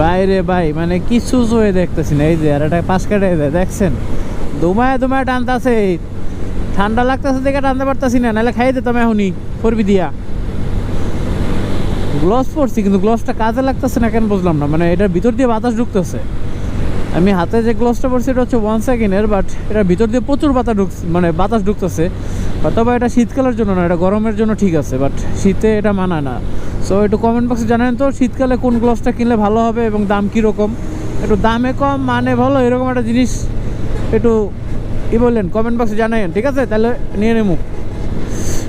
বাইরে ভাই মানে কিছু হয়ে দেখতেছি না, এই যে, আর একটা পাশ কাটে যায় দেখছেন? দুমায় দুমায় টানতাছে ঠান্ডা লাগতেছে দেখে টানতে পারতাছি না, নাহলে খাইয়ে দিতাম এখনই করবি দিয়া। গ্লভস পরছি, কিন্তু গ্লভসটা কাজে লাগতেছে না কেন বুঝলাম না মানে এটার ভিতর দিয়ে বাতাস ঢুকতেছে। আমি হাতে যে গ্লভসটা পরছি, এটা হচ্ছে ওয়ান সেকেন্ডের বাট এটার ভিতর দিয়ে প্রচুর বাতাস ঢুক মানে বাতাস ঢুকতেছে। তবে এটা শীতকালের জন্য না, এটা গরমের জন্য ঠিক আছে বাট শীতে এটা মানায় না। সো একটু কমেন্ট বক্সে জানেন তো, শীতকালে কোন গ্লভসটা কিনলে ভালো হবে এবং দাম কীরকম? একটু দামে কম মানে ভালো, এরকম একটা জিনিস একটু ই বললেন কমেন্ট বক্সে জানাবেন ঠিক আছে? তাহলে নিয়ে নেব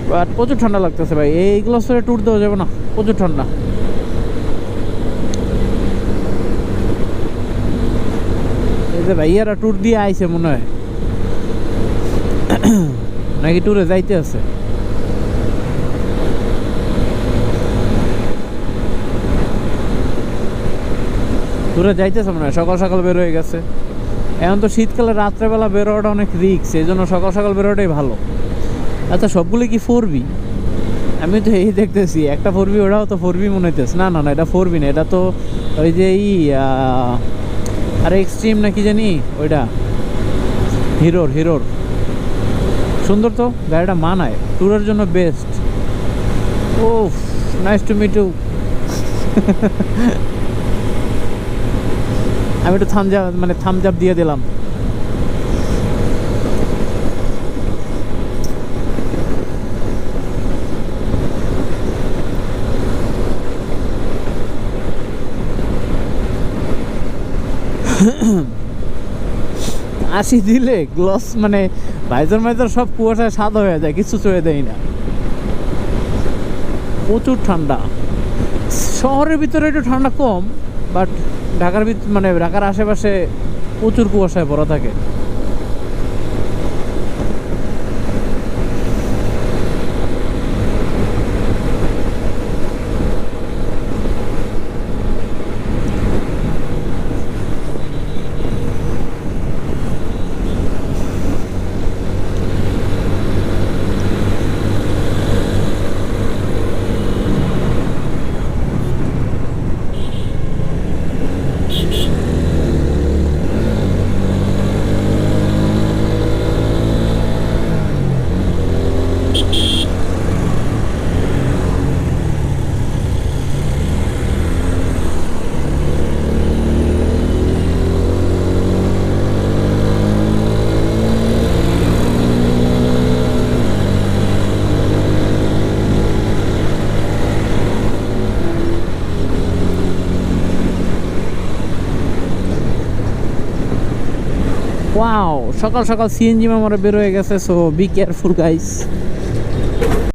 বাট প্রচুর ঠান্ডা লাগতেছে ভাই, এই গ্লভস ট্যুর দেওয়া যাবে না, প্রচুর ঠান্ডা। এই যে ভাইয়ারা ট্যুর দিয়ে আইছে মনে হয়। নাকি ট্যুরে যাইতে আছে? ট্যুরে যাইতেছে মনে হয়, সকাল সকাল বের হয়ে গেছে। এখন তো শীতকালে রাত্রেবেলা বেরোয়াটা অনেক রিক্স এই জন্য সকাল সকাল বেরোটাই ভালো। আচ্ছা সবগুলো কি ফোর বি আমি তো এই দেখতেছি, একটা ফোর বি ওটাও তো ফোর বি মনে হইতেছে। না না না, এটা ফোর বি না, এটা তো ওই যে ই আরে এক্সট্রিম না কি জানি? ওইটা। হিরোর হিরোর। সুন্দর তো, গাড়িটা মানায়। ট্যুরের জন্য বেস্ট ও নাইস টু মিট ইউ আমি একটু থামজা মানে থামজাপ দিয়ে দিলাম। আশি দিলে গ্লস মানে ভাইজার মাইজার সব কুয়াশায় সাদা হয়ে যায়, কিছু চয়ে দেয় না। প্রচুর ঠান্ডা। শহরের ভিতরে একটু ঠান্ডা কম বাট ঢাকার মানে ঢাকার আশেপাশে প্রচুর কুয়াশায় ভরা থাকে। ওয়াও সকাল সকাল সিএনজি মেমোরে বের হয়ে গেছে সো বি কেয়ারফুল গাইস